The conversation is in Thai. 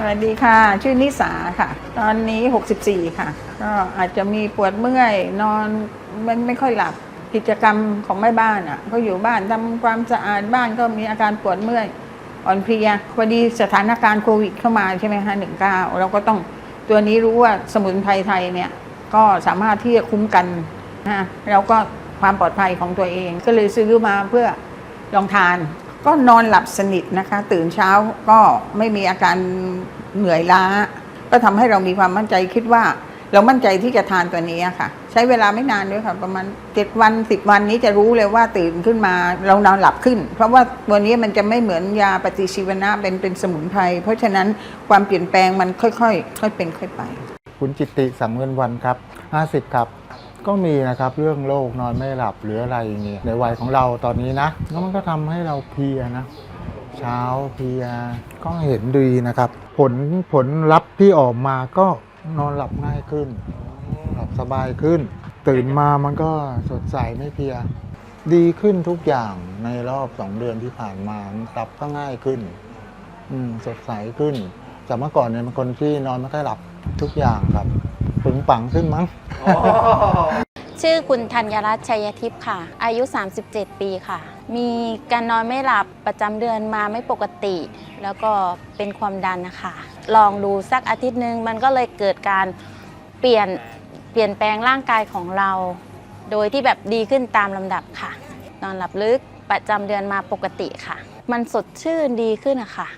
สวัสดีค่ะ ชื่อนิสาค่ะ ตอนนี้ 64 ค่ะ ก็อาจจะมีปวดเมื่อย นอนไม่ไม่ค่อยหลับกิจกรรมของแม่บ้านอะก็อยู่บ้านทำความสะอาดบ้านก็มีอาการปวดเมื่อยอ่อนเพลียพอดีสถานการณ์โควิดเข้ามาใช่ไหมคะหนึ่งเก้าเราก็ต้องตัวนี้รู้ว่าสมุนไพรไทยเนี่ยก็สามารถที่จะคุ้มกันนะแล้วก็ความปลอดภัยของตัวเองก็เลยซื้อมาเพื่อลองทาน ก็นอนหลับสนิทนะคะ ตื่นเช้าก็ไม่มีอาการเหนื่อยล้า ก็ทำให้เรามีความมั่นใจคิดว่า เรามั่นใจที่จะทานตัวนี้ค่ะ ใช้เวลาไม่นานด้วยค่ะ ประมาณ7วัน10วันนี้จะรู้เลยว่าตื่นขึ้นมาเรานอนหลับขึ้น เพราะว่าตัวนี้มันจะไม่เหมือนยาปฏิชีวนะเป็นเป็นสมุนไพรเพราะฉะนั้นความเปลี่ยนแปลงมันค่อยๆค่อยเป็นค่อยไป คุณจิตติสังเงินวันครับ 50 ครับ ก็มีนะครับเรื่องโรคนอนไม่หลับหรืออะไรอย่างเงี้ยในวัยของเราตอนนี้นะแล้วมันก็ทำให้เราเพลียนะ เช้าเพลียก็เห็นดีนะครับ ผลผลลัพธ์ที่ออกมาก็นอนหลับง่ายขึ้นหลับสบายขึ้น ตื่นมามันก็สดใสไม่เพลียดีขึ้นทุกอย่างในรอบสองเดือนที่ผ่านมาหลับก็ง่ายขึ้น อืมสดใสขึ้นจากเมื่อก่อนเนี่ยเป็นคนที่นอนไม่ค่อยหลับทุกอย่างครับปึงปังขึ้นมั้ง ชื่อคุณธัญรัตน์ชัยทิพย์ค่ะ อายุ 37 ปีค่ะ มีการนอนไม่หลับประจำเดือนมาไม่ปกติ แล้วก็เป็นความดันนะคะ ลองดูสักอาทิตย์หนึ่งมันก็เลยเกิดการเปลี่ยนเปลี่ยนแปลงร่างกายของเรา โดยที่แบบดีขึ้นตามลำดับค่ะ นอนหลับลึกประจำเดือนมาปกติค่ะ มันสดชื่นดีขึ้นอะค่ะ